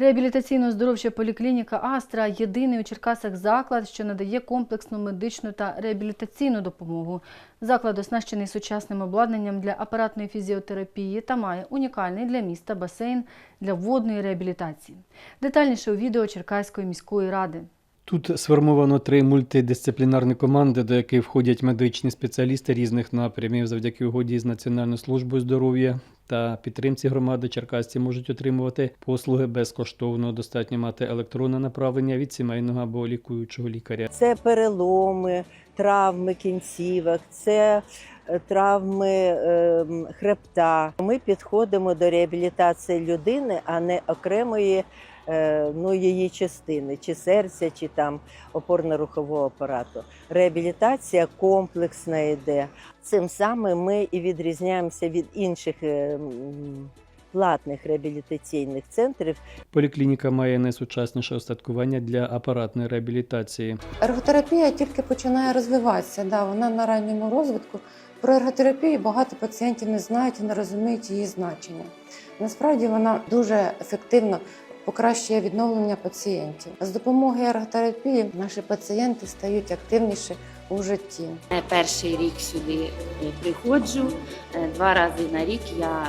Реабілітаційно-здоровча поліклініка Астра єдиний у Черкасах заклад, що надає комплексну медичну та реабілітаційну допомогу. Заклад оснащений сучасним обладнанням для апаратної фізіотерапії та має унікальний для міста басейн для водної реабілітації. Детальніше у відео Черкаської міської ради. Тут сформовано три мультидисциплінарні команди, до яких входять медичні спеціалісти різних напрямів. Завдяки угоді з Національною службою здоров'я та підтримці громади черкасці можуть отримувати послуги безкоштовно. Достатньо мати електронне направлення від сімейного або лікуючого лікаря. Це переломи, травми кінцівок, це е, травми ем, хребта. Ми підходимо до реабілітації людини, а не окремої ну, її частини, чи серця, чи там опорно-рухового апарату. Реабілітація комплексна йде. Цим самим ми і відрізняємося від інших е, платних реабілітаційних центрів. Поліклініка має найсучасніше остаткування для апаратної реабілітації. Ерготерапія тільки починає розвиватися. Да, вона на ранньому розвитку. Про ерготерапію багато пацієнтів не знають і не розуміють її значення. Насправді вона дуже ефективно покращує відновлення пацієнтів. З допомогою ерготерапії наші пацієнти стають активніші у житті. Е, Перший рік сюди е, приходжу, е, два рази на рік я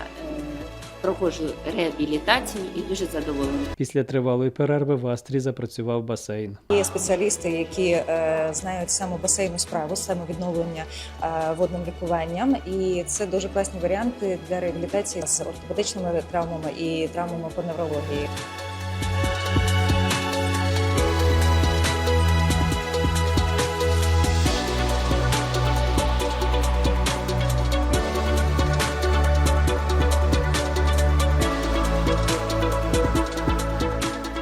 проходжу реабілітацію і дуже задоволена. Після тривалої перерви в Астрі запрацював басейн. Є спеціалісти, які е, знають саме басейну справу, саме відновлення е, водним лікуванням, і це дуже класні варіанти для реабілітації з ортопедичними травмами і травмами по неврології.